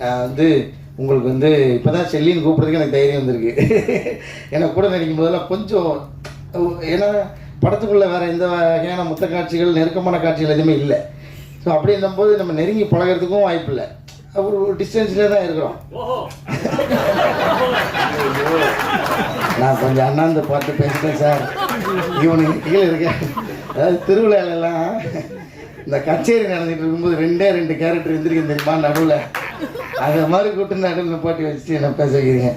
நான் வந்து உங்களுக்கு வந்து இப்போ தான் ஷெல்லின்னு கூப்பிட்றதுக்கு எனக்கு தைரியம் வந்திருக்கு. ஏன்னா கூட நடிக்கும் போதெல்லாம் கொஞ்சம் ஏன்னா படத்துக்குள்ளே வேறு எந்த வகையான முத்த காட்சிகள் நெருக்கமான காட்சிகள் எதுவுமே இல்லை. ஸோ அப்படின்னும் போது நம்ம நெருங்கி பழகிறதுக்கும் வாய்ப்பு இல்லை. ஒரு டிஸ்டன்ஸ்லேயே தான் இருக்கிறோம். நான் கொஞ்சம் அண்ணாந்து பார்த்து பேசிட்டேன் சார். இவனுக்கு கீழே இருக்கேன். அதாவது திருவிழாலெல்லாம் இந்த கச்சேரி நடந்துட்டு இருக்கும்போது ரெண்டே ரெண்டு கேரக்டர் எந்திரிக்கும் தெரியுமா நடுவில்? அது மாதிரி கூப்பிட்டு நடுவில் பாட்டி வச்சுட்டு என்ன பேச வைக்கிறீங்க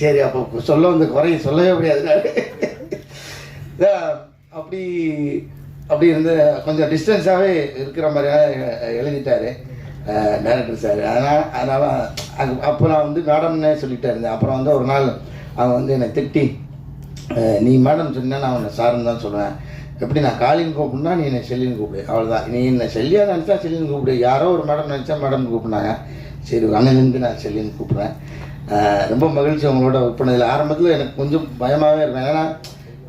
சரி அப்போ சொல்ல வந்து குறைய சொல்லவே முடியாது. அப்படி அப்படி இருந்த கொஞ்சம் டிஸ்டன்ஸாகவே இருக்கிற மாதிரியாக எழுதிட்டாரு டேரக்டர் சார். அதனால் அதனால் அது அப்போ நான் வந்து மேடம்னே சொல்லிட்டு இருந்தேன். அப்புறம் வந்து ஒரு நாள் அவன் வந்து என்னை திட்டி நீ மேடம் சொன்னா நான் உன்னை சாருன்னு தான் சொல்லுவேன். எப்படி நான் காலின்னு கூப்பிடுனா நீ என்னை செல்லின்னு கூப்பிடு. அவ்வளோதான் நீ என்னை செல்லியாக நினச்சா செல்லின்னு கூப்பிடு. யாரோ ஒரு மேடம் நினச்சா மேடம் கூப்பிடுனாங்க. சரி அண்ணலேருந்து நான் செல்லின்னு கூப்பிடுவேன். ரொம்ப மகிழ்ச்சி உங்களோட ஒர்க் பண்ணதில் ஆரம்பத்தில் எனக்கு கொஞ்சம் பயமாகவே இருப்பேன் ஏன்னா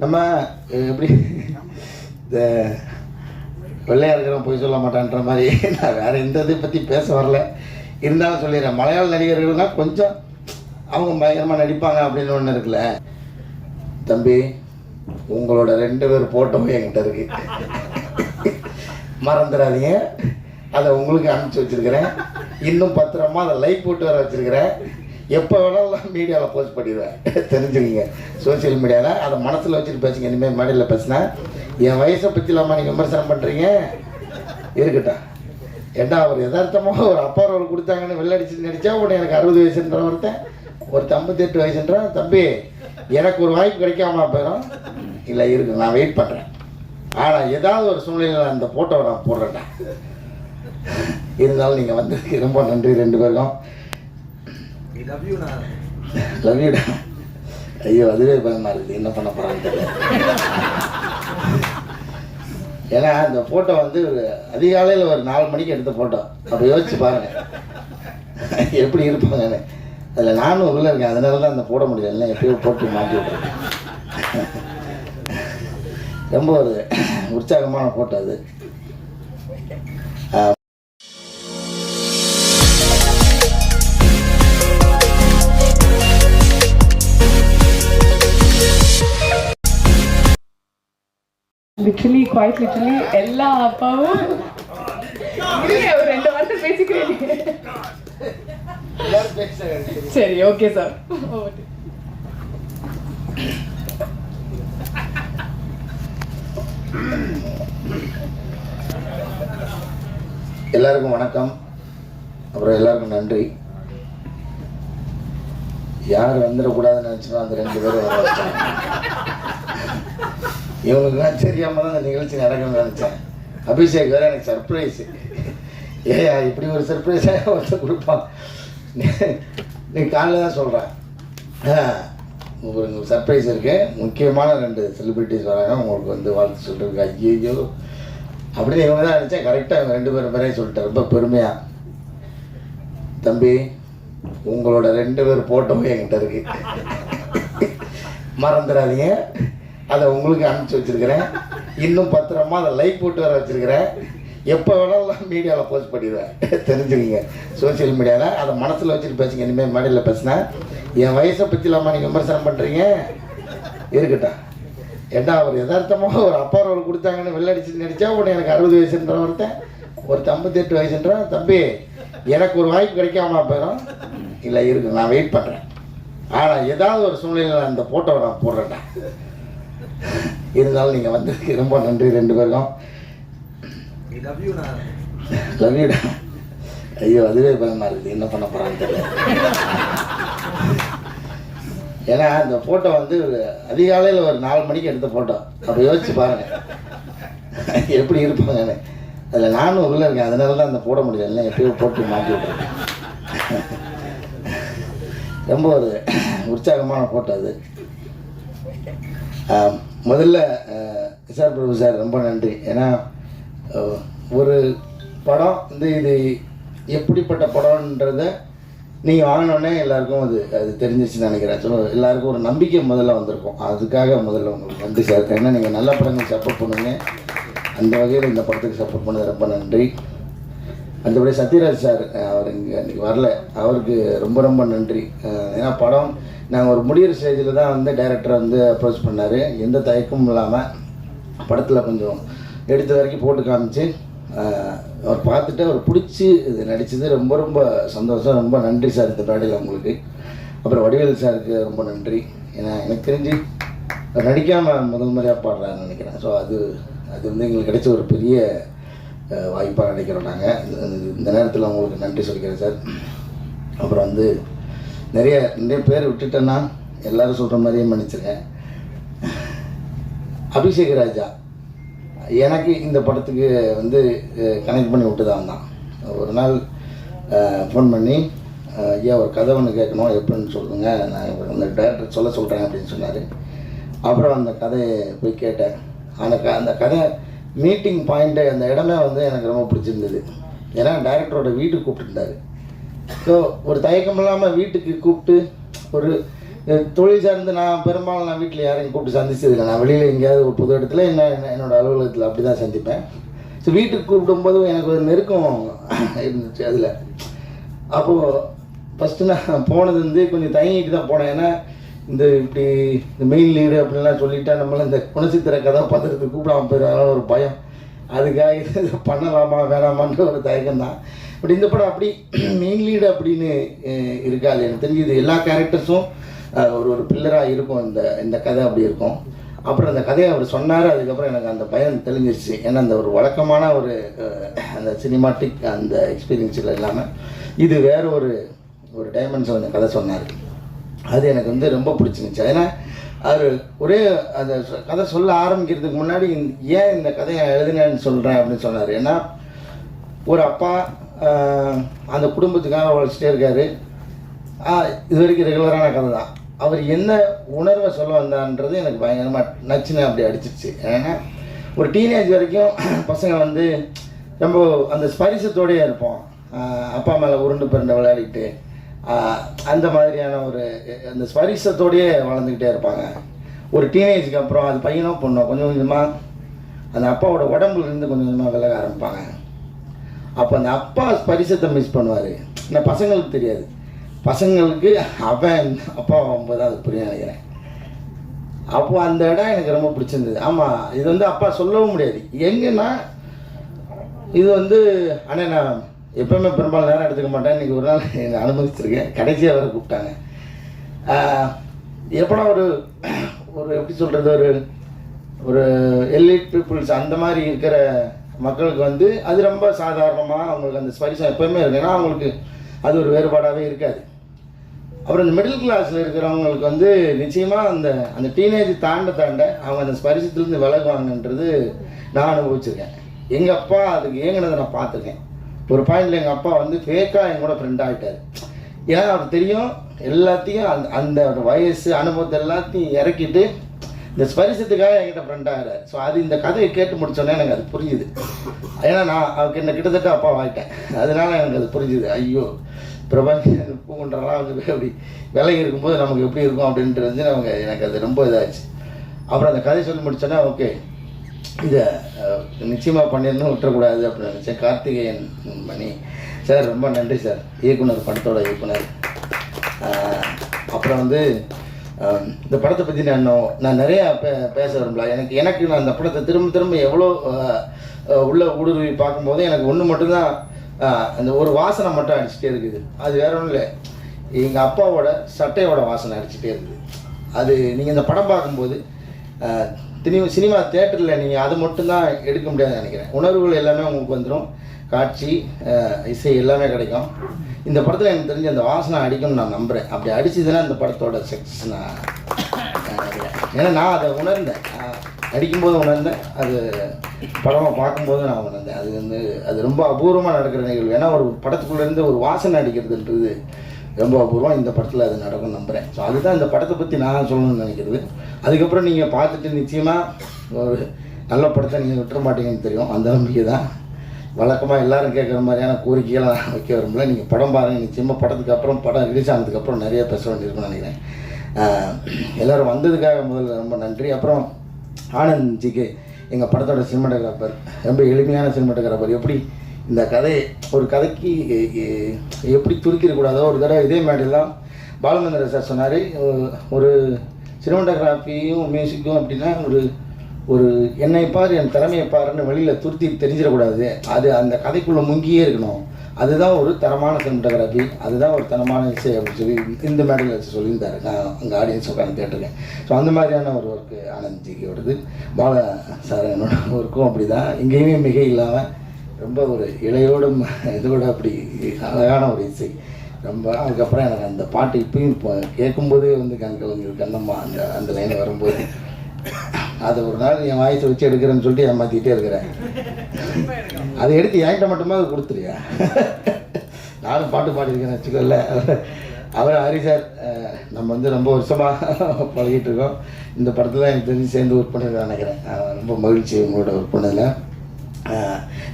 நம்ம எப்படி இந்த வெள்ளையாக இருக்கிறவன் போய் சொல்ல மாட்டான்ற மாதிரி நான் வேற எந்த இதை பற்றி பேச வரல. இருந்தாலும் சொல்லிடுறேன். மலையாள நடிகர்கள்னா கொஞ்சம் அவங்க பயங்கரமாக நடிப்பாங்க அப்படின்னு ஒன்று இருக்குல்ல. தம்பி உங்களோட ரெண்டு பேர் போட்டோவும் என்கிட்ட இருக்கு. மறந்துடாதீங்க. அதை உங்களுக்கு அனுப்பிச்சி வச்சிருக்கிறேன். இன்னும் பத்திரமா அதை லைக் போட்டு வர வச்சிருக்கிறேன். எப்போ வேணாலும் மீடியாவில் போஸ்ட் பண்ணிடுவேன். தெரிஞ்சுக்கிங்க. சோஷியல் மீடியாவில் அதை மனசில் வச்சுட்டு பேசுங்க. இனிமேல் மேடையில் பேசினேன் என் வயசை பற்றி இல்லாமல் நீங்கள் விமர்சனம் பண்ணுறீங்க இருக்கட்டும். ஏண்டா அவர் யதார்த்தமாக ஒரு அப்பா ரோல் கொடுத்தாங்கன்னு வெள்ளடிச்சு நடித்தா உடனே எனக்கு அறுபது வயசுன்ற ஒருத்தன். ஒரு ஐம்பத்தெட்டு வயசுன்றான் தம்பி எனக்கு ஒரு வாய்ப்பு கிடைக்காம போயிடும். இல்லை இருக்கு நான் வெயிட் பண்ணுறேன் ஆனால் ஏதாவது ஒரு சூழ்நிலையில் அந்த ஃபோட்டோவை நான் போடுறேன்டா. இருந்தாலும் நீங்கள் வந்ததுக்கு ரொம்ப நன்றி ரெண்டு பேருக்கும். லவ் யூடா ஐயோ அதுவே பயமா இருக்குது. என்ன பண்ண போகிறான்னு தெரியல. ஏன்னா அந்த ஃபோட்டோ வந்து ஒரு அதிகாலையில் ஒரு நாலு மணிக்கு எடுத்த ஃபோட்டோ அப்போ யோசிச்சு பாருங்க. எப்படி இருப்பாங்கன்னு. அதில் நானும் உள்ள இருக்கேன். அதனால தான் அந்த போட முடியல இல்லை எப்பயோ போட்டு மாட்டி விட்றேன் ரொம்ப ஒரு உற்சாகமான போட்டோ அது. லிட்டலி குவாய்ட் லிட்டலி எல்லா அப்பாவும் ரெண்டு வார்த்தை பேசிக்கிறேன். சரி. ஓகே. சார் எல்லாருக்கும் வணக்கம். அப்புறம் எல்லாருக்கும் நன்றி. யார் வந்துடக்கூடாதுன்னு நினச்சினோ அந்த ரெண்டு பேரும் வர வச்சாங்க. இவங்களுக்குலாம் தெரியாம தான் அந்த நிகழ்ச்சி நடக்கணும்னு நினச்சேன். அபிஷேக் வேற எனக்கு சர்ப்ரைஸ் ஏயா இப்படி ஒரு சர்ப்ரைஸாக ஒருத்தர் கொடுப்பான். நீ காலைல தான் சொல்கிறேன் உங்களுக்கு சர்ப்ரைஸ் இருக்குது முக்கியமான ரெண்டு செலிப்ரிட்டிஸ் வராங்க. உங்களுக்கு வந்து வாழ்த்து சொல்லிருக்கு ஐயோ அப்படின்னு இவங்க தான் நினச்சா கரெக்டாக இவங்க ரெண்டு பேரும் பேரையும் சொல்லிட்டேன் ரொம்ப பெருமையாக தம்பி உங்களோட ரெண்டு பேர் போட்டோவும் என்கிட்ட இருக்கு. மறந்துடாதீங்க. அதை உங்களுக்கு அனுப்பிச்சி வச்சுருக்கிறேன். இன்னும் பத்திரமா அதை லைக் போட்டு வர வச்சிருக்கிறேன். எப்போ வேணாலும் மீடியாவில் போஸ்ட் பண்ணிடுவேன். தெரிஞ்சுக்கிங்க. சோஷியல் மீடியாவில் அதை மனசில் வச்சுட்டு பேசுங்க. இனிமேல் மேடையில் பேசினா என் வயசை பற்றி இல்லாமல் நீங்கள் விமர்சனம் பண்ணுறீங்க இருக்கட்டும். ஏன்னா அவர் யதார்த்தமாக ஒரு அப்பா ரோல் கொடுத்தாங்கன்னு வெள்ளடிச்சு நடித்தா உடனே எனக்கு அறுபது வயசுன்ற ஒருத்தன் ஒரு ஐம்பத்தெட்டு வயசுன்றான் தம்பி எனக்கு ஒரு வாய்ப்பு கிடைக்காம போயிடும் இல்லை இருக்கு நான் வெயிட் பண்ணுறேன் ஆனால் ஏதாவது ஒரு சூழ்நிலையில் அந்த ஃபோட்டோவை நான் போடுறேன்டா. இருந்தாலும் நீங்கள் வந்ததுக்கு ரொம்ப நன்றி ரெண்டு பேருக்கும். லவ் ஐயோ அதுவே பயமா இருக்குது. என்ன பண்ண போகிறான்னு தெரியல. ஏன்னா அந்த ஃபோட்டோ வந்து அதிகாலையில் ஒரு நாலு மணிக்கு எடுத்த ஃபோட்டோ அப்போ யோசிச்சு பாருங்க. எப்படி இருப்பாங்கன்னு. அதில் நானும் உள்ள இருக்கேன். அதனால தான் அந்த போட முடியல எப்பயோ போட்டு மாட்டி விட்டுருக்கேன். ரொம்ப ஒரு உற்சாகமான ஃபோட்டோ அது. முதல்ல கிஷார் பிரபு சார் ரொம்ப நன்றி. ஏன்னா ஒரு படம் வந்து இது எப்படிப்பட்ட படம்ன்றத நீங்கள் வாங்கினோடனே எல்லாருக்கும் அது அது தெரிஞ்சிச்சுன்னு நினைக்கிறேன். ஸோ எல்லாருக்கும் ஒரு நம்பிக்கை முதல்ல வந்திருக்கும். அதுக்காக முதல்ல உங்களுக்கு வந்து சேர்த்தேன் ஏன்னா நீங்கள் நல்ல படங்கள் சப்போர்ட் பண்ணுவீங்க அந்த வகையில் இந்த படத்துக்கு சப்போர்ட் பண்ணது ரொம்ப நன்றி. மற்றபடி சத்யராஜ் சார் அவர் இங்கே அன்றைக்கி வரல. அவருக்கு ரொம்ப ரொம்ப நன்றி. ஏன்னா படம் நாங்கள் ஒரு முடிகிற ஸ்டேஜில் தான் வந்து டைரக்டர் வந்து அப்ரோச் பண்ணார். எந்த தயக்கமும் இல்லாமல் படத்தில் கொஞ்சம் எடுத்த வரைக்கும் போட்டு காமிச்சு அவர் பார்த்துட்டு அவர் பிடிச்சி இது நடித்தது ரொம்ப ரொம்ப சந்தோஷம். ரொம்ப நன்றி சார் இந்த மேடையில் உங்களுக்கு அப்புறம் வடிவேல் சாருக்கு ரொம்ப நன்றி. ஏன்னா எனக்கு தெரிஞ்சு நடிக்காமல் முதல் முறையாக பாடுறாருன்னு நினைக்கிறேன். ஸோ அது அது வந்து எங்களுக்கு கிடைச்ச ஒரு பெரிய வாய்ப்பாக நினைக்கிறோம் நாங்கள் இந்த நேரத்தில் உங்களுக்கு நன்றி சொல்லிக்கிறேன் சார். அப்புறம் வந்து நிறைய நிறைய பேர் விட்டுட்டேன்னா எல்லோரும் சொல்கிற மாதிரியே மன்னிச்சிருக்கேன் அபிஷேக் ராஜா. எனக்கு இந்த படத்துக்கு வந்து கனெக்ட் பண்ணி விட்டுதான் தான். ஒரு நாள் ஃபோன் பண்ணி ஐயா ஒரு கதை ஒன்று கேட்கணும் எப்படின்னு சொல்லுங்க. நான் அந்த டேரக்டர் சொல்ல சொல்கிறேன் அப்படின்னு சொன்னார். அப்புறம் அந்த கதையை போய் கேட்டேன். அந்த க அந்த கதை மீட்டிங் பாயிண்ட்டு அந்த இடமே வந்து எனக்கு ரொம்ப பிடிச்சிருந்தது. ஏன்னா டேரக்டரோட வீட்டுக்கு கூப்பிட்டுருந்தாரு. ஸோ ஒரு தயக்கம் இல்லாமல் வீட்டுக்கு கூப்பிட்டு ஒரு தொழில் சார்ந்து நான் பெரும்பாலும் நான் வீட்டில் யாரையும் கூப்பிட்டு சந்திச்சதில்லை. நான் வெளியில் எங்கேயாவது ஒரு புது இடத்துல என்ன என்னோட அலுவலகத்தில் அப்படி தான் சந்திப்பேன். ஸோ வீட்டுக்கு கூப்பிடும்போது எனக்கு ஒரு நெருக்கம் இருந்துச்சு அதில். அப்போது ஃபஸ்ட்டு நான் போனது வந்து கொஞ்சம் தயங்கிட்டு தான் போனேன். ஏன்னா இந்த இப்படி இந்த மெயின் லீடு அப்படின்லாம் சொல்லிட்டா நம்மள இந்த குணச்சித்திர கதாபாத்திரத்துக்கு கூப்பிடாம போயிடுறாங்க ஒரு பயம். அதுக்காக இது பண்ணலாமா வேணாமான்ற ஒரு தயக்கம் தான். பட் இந்த படம் அப்படி மெயின் லீடு அப்படின்னு இருக்காது எனக்கு தெரிஞ்சு இது எல்லா கேரக்டர்ஸும் ஒரு ஒரு பில்லராக இருக்கும் இந்த இந்த கதை அப்படி இருக்கும். அப்புறம் அந்த கதையை அவர் சொன்னார் அதுக்கப்புறம் எனக்கு அந்த பயம் தெளிஞ்சிருச்சு. ஏன்னா அந்த ஒரு வழக்கமான ஒரு அந்த சினிமாட்டிக் அந்த எக்ஸ்பீரியன்ஸில் இல்லாமல் இது வேற ஒரு ஒரு டைமென்ஷன் அந்த கதை சொன்னார். அது எனக்கு வந்து ரொம்ப பிடிச்சிருந்துச்சு. ஏன்னா அவர் ஒரே அந்த கதை சொல்ல ஆரம்பிக்கிறதுக்கு முன்னாடி ஏன் இந்த கதையை எழுதினேன்னு சொல்கிறேன் அப்படின்னு சொன்னார். ஏன்னா ஒரு அப்பா அந்த குடும்பத்துக்காக உழைச்சிட்டே இருக்காரு. இது வரைக்கும் ரெகுலரான கதை தான் அவர் என்ன உணர்வை சொல்ல வந்தான்றது எனக்கு பயங்கரமாக நச்சுன்னு அப்படி அடிச்சிருச்சு. ஏன்னா ஒரு டீனேஜ் வரைக்கும் பசங்க வந்து ரொம்ப அந்த ஸ்பரிசத்தோடயே இருப்போம். அப்பா மேலே உருண்டு பிறண்ட விளையாடிட்டு அந்த மாதிரியான ஒரு அந்த ஸ்பரிசத்தோடயே வளர்ந்துக்கிட்டே இருப்பாங்க. ஒரு டீனேஜுக்கு அப்புறம் அது பையனோ பொண்ணோ கொஞ்சம் கொஞ்சமாக அந்த அப்பாவோட உடம்புல இருந்து கொஞ்சம் கொஞ்சமாக விலக ஆரம்பிப்பாங்க. அப்போ அந்த அப்பா ஸ்பரிசத்தை மிஸ் பண்ணுவார். நான் பசங்களுக்கு தெரியாது. பசங்களுக்கு அவன் அப்பா ஆகும்போது அது புரியும் நினைக்கிறேன். அப்போ அந்த இடம் எனக்கு ரொம்ப பிடிச்சிருந்தது. ஆமாம் இது வந்து அப்பா சொல்லவும் முடியாது. எங்கன்னா இது வந்து அண்ணே நான் எப்பவுமே பெரும்பாலும் நேரம் எடுத்துக்க மாட்டேன். இன்னைக்கு ஒரு நாள் என்னை அனுமதிச்சிருக்கேன். கடைசியாக அவரை கூப்பிட்டாங்க. எப்படா ஒரு ஒரு எப்படி சொல்கிறது ஒரு ஒரு எலிட் பீப்புள்ஸ் அந்த மாதிரி இருக்கிற மக்களுக்கு வந்து அது ரொம்ப சாதாரணமாக அவங்களுக்கு அந்த ஸ்பரிசம் எப்போயுமே இருக்கு ஏன்னா அவங்களுக்கு அது ஒரு வேறுபாடாகவே இருக்காது. அப்புறம் இந்த மிடில் கிளாஸில் இருக்கிறவங்களுக்கு வந்து நிச்சயமாக அந்த அந்த டீனேஜ் தாண்ட தாண்ட அவங்க அந்த ஸ்பரிசத்துலேருந்து விலகுவாங்கன்றது நான் அனுபவிச்சிருக்கேன். எங்கள் அப்பா அதுக்கு ஏங்கினதை நான் பார்த்துருக்கேன். ஒரு பாயிண்டில் எங்கள் அப்பா வந்து ஃபேக்காக என் கூட ஃப்ரெண்ட் ஆகிட்டார் ஏன்னா அவர் தெரியும் எல்லாத்தையும் அந்த அந்த வயசு அனுபவத்தை எல்லாத்தையும் இறக்கிட்டு இந்த ஸ்பரிசத்துக்காக என்கிட்ட ஃப்ரெண்ட் ஸோ அது இந்த கதையை கேட்டு முடிச்சோன்னே எனக்கு அது புரியுது. ஏன்னா நான் அவருக்கு என்ன கிட்டத்தட்ட அப்பா வாங்கிட்டேன். அதனால எனக்கு அது புரிஞ்சுது. ஐயோ பிரபஞ்ச பூங்குன்றலாம் வந்து அப்படி விலகி இருக்கும்போது நமக்கு எப்படி இருக்கும் அப்படின்ட்டு வந்து நமக்கு எனக்கு அது ரொம்ப இதாச்சு. அப்புறம் அந்த கதை சொல்லி முடிச்சோன்னா ஓகே இதை நிச்சயமாக பண்ணிடணும் விட்டுறக்கூடாது அப்படின்னு நினச்சேன். கார்த்திகேயன் மணி. சார் ரொம்ப நன்றி சார். இயக்குனர் படத்தோட இயக்குனர். அப்புறம் வந்து இந்த படத்தை பற்றி நான் இன்னும் நான் நிறையா பே பேச விரும்பல. எனக்கு எனக்கு நான் அந்த படத்தை திரும்ப திரும்ப எவ்வளோ உள்ள ஊடுருவி பார்க்கும்போது எனக்கு ஒன்று மட்டும்தான் அந்த ஒரு வாசனை மட்டும் அடிச்சுட்டே இருக்குது. அது வேற ஒன்றும் இல்லை. எங்கள் அப்பாவோட சட்டையோட வாசனை அடிச்சுட்டே இருக்குது. அது நீங்கள் இந்த படம் பார்க்கும்போது அஹ், சினிமா தேட்டரில் நீங்கள் அது மட்டும்தான் எடுக்க முடியாதுன்னு நினைக்கிறேன். உணர்வுகள் எல்லாமே உங்களுக்கு வந்துடும் காட்சி இசை எல்லாமே கிடைக்கும். இந்த படத்தில் எனக்கு தெரிஞ்ச அந்த வாசனை அடிக்கும்னு நான் நம்புகிறேன் அப்படி அடிச்சதுன்னா இந்த படத்தோட செக்ஸ் நான் ஏன்னா நான் அதை உணர்ந்தேன். அடிக்கும்போது நடிக்கும்போது உணர்ந்தேன். அது படமாக பார்க்கும்போது நான் உணர்ந்தேன். அது வந்து அது ரொம்ப அபூர்வமாக நடக்கிற நிகழ்வு. ஏன்னா ஒரு படத்துக்குள்ளேருந்து ஒரு வாசனை அடிக்கிறதுன்றது ரொம்ப அபூர்வம். இந்த படத்தில் அது நடக்கும் நம்புகிறேன் ஸோ அதுதான் இந்த படத்தை பற்றி நான் சொல்லணும்னு நினைக்கிறது. அதுக்கப்புறம் நீங்கள் பார்த்துட்டு நிச்சயமாக ஒரு நல்ல படத்தை நீங்கள் விட்டுற மாட்டீங்கன்னு தெரியும். அந்த நம்பிக்கை தான் வழக்கமாக எல்லோரும் கேட்குற மாதிரியான கோரிக்கைகளை நான் வைக்க விரும்பல. நீங்கள் படம் பாருங்கள் நிச்சயமாக படத்துக்கு அப்புறம் படம் ரிலீஸ் ஆனதுக்கப்புறம் நிறைய பேச வேண்டியிருக்குன்னு நினைக்கிறேன். எல்லோரும் எல்லாரும் வந்ததுக்காக முதல்ல ரொம்ப நன்றி. அப்புறம் ஆனந்த் ஜிக்கு எங்கள் படத்தோட சினிமாட்டோகிராஃபர் ரொம்ப எளிமையான சினிமாட்டோகிராஃபர். எப்படி இந்த கதை ஒரு கதைக்கு எப்படி துருக்கிடக்கூடாதோ ஒரு தடவை இதே மாதிரிலாம் பாலமந்திர சார் சொன்னார். ஒரு சினிமாட்டோகிராஃபியும் மியூசிக்கும் அப்படின்னா ஒரு ஒரு என்னை பார் என் திறமையை பாருன்னு வெளியில் துருத்தி தெரிஞ்சிடக்கூடாது. அது அந்த கதைக்குள்ளே முங்கியே இருக்கணும். அதுதான் ஒரு தரமான சினிமாட்டோகிராஃபி. அதுதான் ஒரு தரமான இசை அப்படின்னு சொல்லி இந்த மேடையில் வச்சு சொல்லியிருந்தாரு. நான் அங்கே ஆடியன்ஸ் உட்காந்து கேட்டிருக்கேன். ஸோ அந்த மாதிரியான ஒரு ஒர்க்கு ஆனந்த் ஜிக்கியோடது பால சார் என்னோட ஒர்க்கும் அப்படி தான் எங்கேயுமே மிக இல்லாமல் ரொம்ப ஒரு இளையோடும் இதோட அப்படி அழகான ஒரு இசை. ரொம்ப அதுக்கப்புறம் எனக்கு அந்த பாட்டு இப்பயும் இப்போ கேட்கும்போதே வந்து கண்கள் கண்ணம்மா அந்த அந்த லைன் வரும்போது. அதை ஒரு நாள் என் வாய்ஸை வச்சு எடுக்கிறேன்னு சொல்லிட்டு ஏமாற்றிக்கிட்டே இருக்கிறேன். அதை எடுத்து என்கிட்ட மட்டுமே அதை கொடுத்துருயா நானும் பாட்டு பாடியிருக்கேன் வச்சுக்கோல்ல. அவர் ஹரி சார் நம்ம வந்து ரொம்ப வருஷமாக பழகிட்டு இருக்கோம். இந்த படத்தில் எனக்கு தெரிஞ்சு சேர்ந்து ஒர்க் பண்ணிருக்கேன் நினைக்கிறேன். ரொம்ப மகிழ்ச்சி உங்களோட ஒர்க் பண்ணதில்.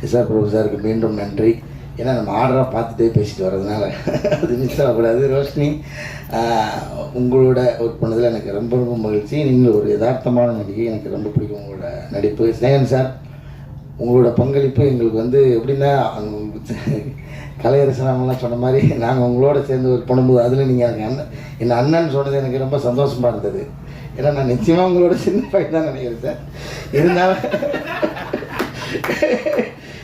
எஸ்ஆர் பிரபு சாருக்கு மீண்டும் நன்றி. ஏன்னா நம்ம ஆர்டராக பார்த்துட்டே பேசிட்டு வர்றதுனால அது மிஸ் ஆகக்கூடாது. ரோஷினி உங்களோட ஒர்க் பண்ணதில் எனக்கு ரொம்ப ரொம்ப மகிழ்ச்சி. நீங்கள் ஒரு யதார்த்தமான நடிகை. எனக்கு ரொம்ப பிடிக்கும் உங்களோட நடிப்பு. ஸ்னேகன் சார் உங்களோட பங்களிப்பு எங்களுக்கு வந்து எப்படின்னா கலையரசனாமெல்லாம் சொன்ன மாதிரி நாங்கள் உங்களோட சேர்ந்து ஒர்க் பண்ணும்போது அதில் நீங்கள் எனக்கு அண்ணன் என் அண்ணன் சொன்னது எனக்கு ரொம்ப சந்தோஷமாக இருந்தது. ஏன்னா நான் நிச்சயமாக உங்களோட சின்ன பையன் தான் நினைக்கிறேன் சார். இருந்தாலும்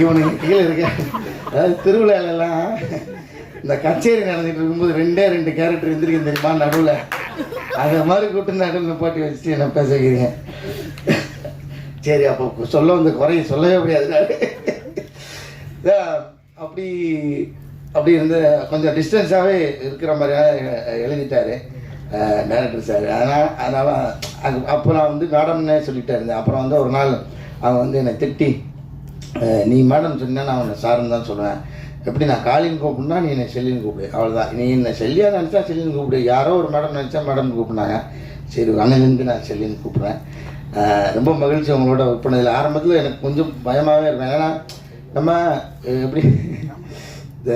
இவனுக்கு கீழே இருக்க. அதாவது திருவிழாலெல்லாம் இந்த கச்சேரி நடந்துட்டு இருக்கும்போது ரெண்டே ரெண்டு கேரக்டர் எந்திரிக்கும் தெரியுமா? நடுவில். அந்த மாதிரி கூட்டு நடுவில் பாட்டி வச்சுட்டு என்ன பேச வைக்கிறீங்க சரி அப்போ சொல்ல வந்த குறைய சொல்லவே முடியாது. அப்படி அப்படி இருந்து கொஞ்சம் டிஸ்டன்ஸாகவே இருக்கிற மாதிரியாக எழுதிட்டாரு டேரக்டர் சார். அதனால் அதனால் அது அப்போ நான் வந்து மேடம்னே சொல்லிட்டே இருந்தேன். அப்புறம் வந்து ஒரு நாள் அவன் வந்து என்னை திட்டி நீ மேடம் சொன்னா நான் உன்னை சாருன்னு தான் சொல்லுவேன். எப்படி நான் காலின்னு கூப்பிடுனா நீ என்னை செல்லின்னு கூப்பிடு. அவ்வளோதான் நீ என்னை செல்லியா நினச்சா செல்லின்னு கூப்பிடு. யாரோ ஒரு மேடம் நினச்சா மேடம் கூப்பிடுனாங்க. சரி அன்னிலேருந்து நான் செல்லின்னு கூப்பிட்றேன் ரொம்ப மகிழ்ச்சி உங்களோட ஒர்க் பண்ணதில் ஆரம்பத்தில் எனக்கு கொஞ்சம் பயமாகவே இருப்பேன் ஏன்னா நம்ம எப்படி இந்த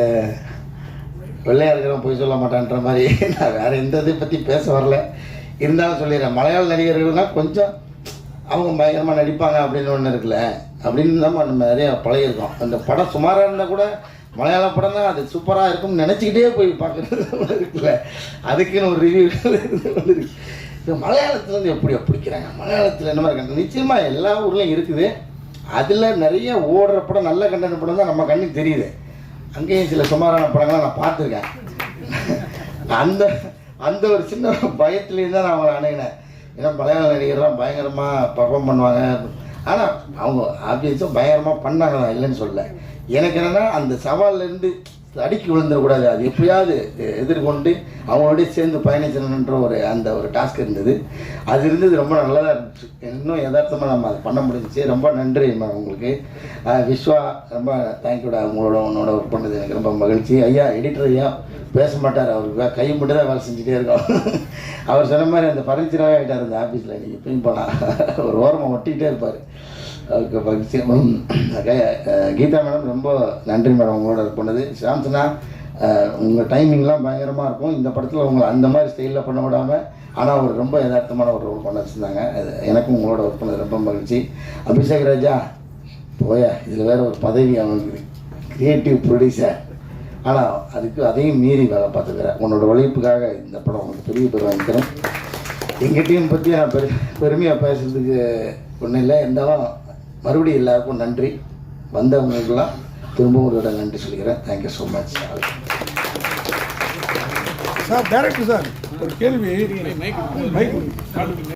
வெள்ளையா இருக்கிறவன் போய் சொல்ல மாட்டான்ற மாதிரி நான் வேற எந்த இதை பற்றி பேச வரல. இருந்தாலும் சொல்லிடுறேன். மலையாள நடிகர்கள்னால் கொஞ்சம் அவங்க பயங்கரமாக நடிப்பாங்க அப்படின்னு ஒன்று இருக்குல்ல. அப்படின்னு தான் நம்ம நிறைய பழகிருக்கோம் அந்த படம் சுமாராக இருந்தால் கூட மலையாள படம் தான் அது சூப்பராக இருக்கும்னு நினச்சிக்கிட்டே போய் பார்க்குறது இருக்குல்ல. அதுக்குன்னு ஒரு ரிவ்யூ ஒன்று இருக்கு. எப்படி பிடிக்கிறாங்க மலையாளத்தில் என்ன மாதிரி கண்டென்ட் நிச்சயமாக எல்லா ஊர்லேயும் இருக்குது. அதில் நிறைய ஓடுற படம் நல்ல கண்டன படம் தான் நம்ம கண்ணுக்கு தெரியுது. அங்கேயும் சில சுமாரான படங்களை நான் பார்த்துருக்கேன். அந்த அந்த ஒரு சின்ன பயத்துலேருந்து தான் நான் அவங்களை அணுகினேன். ஏன்னா மலையாள நடிகர்லாம் பயங்கரமாக பர்ஃபார்ம் பண்ணுவாங்க. ஆனால் அவங்க ஆப்வியஸாக பயங்கரமாக பண்ணாங்க இல்லைன்னு சொல்ல எனக்கு என்னென்னா அந்த சவால்லேருந்து அடிக்கி விழுந்துடக்கூடாது. அது எப்படியாவது எதிர்கொண்டு அவங்களோடய சேர்ந்து பயணிச்சணுன்ற ஒரு அந்த ஒரு டாஸ்க் இருந்தது. அது இருந்தது ரொம்ப நல்லதாக இருந்துச்சு. இன்னும் யதார்த்தமாக நம்ம அதை பண்ண முடிஞ்சிச்சு. ரொம்ப நன்றி மேம் உங்களுக்கு. விஸ்வா ரொம்ப தேங்க்யூடா அவங்களோட உன்னோட ஒர்க் பண்ணது எனக்கு ரொம்ப மகிழ்ச்சி. ஐயா எடிட்டர் ஐயா பேச மாட்டார். அவருக்கு வே- கை மட்டும் தான் வேலை செஞ்சுட்டே இருக்கோம். அவர் சொன்ன மாதிரி அந்த ஃபர்னிச்சராகவே ஆகிட்டார் அந்த ஆஃபீஸில் நீங்கள் பின் போனால் ஒரு ஓரமாக ஒட்டிக்கிட்டே இருப்பார். மகிழ்ச்சி கீதா மேடம் ரொம்ப நன்றி மேடம் உங்களோட பண்ணது. சாம்சனா உங்கள் டைமிங்லாம் பயங்கரமாக இருக்கும். இந்த படத்தில் உங்களை அந்த மாதிரி ஸ்டைலில் பண்ண விடாமல் ஆனால் அவர் ரொம்ப யதார்த்தமான ஒரு ரோல் பண்ண வச்சுருந்தாங்க. அது எனக்கும் உங்களோட ஒர்க் பண்ணது ரொம்ப மகிழ்ச்சி. அபிஷேக் ராஜா போயா இதில் வேறு ஒரு பதவி அவனுக்கு க்ரியேட்டிவ் ப்ரொடியூசர் ஆனால் அதுக்கு அதையும் மீறி வேலை பார்த்துக்கிறேன் உன்னோட உழைப்புக்காக இந்த படம் உங்களுக்கு பெரிய பேர் வாங்கிக்கிறேன் எங்கள் டீம் பற்றி நான் பெரு பெருமையாக பேசுகிறதுக்கு ஒன்றும் இல்லை. இருந்தாலும் மறுபடியும் எல்லாருக்கும் நன்றி. வந்தவங்களுக்கெல்லாம் திரும்பவும் ஒரு தடவை நன்றி சொல்லிக்கிறேன். Thank you so much sir director sir ஒரு கேள்வி.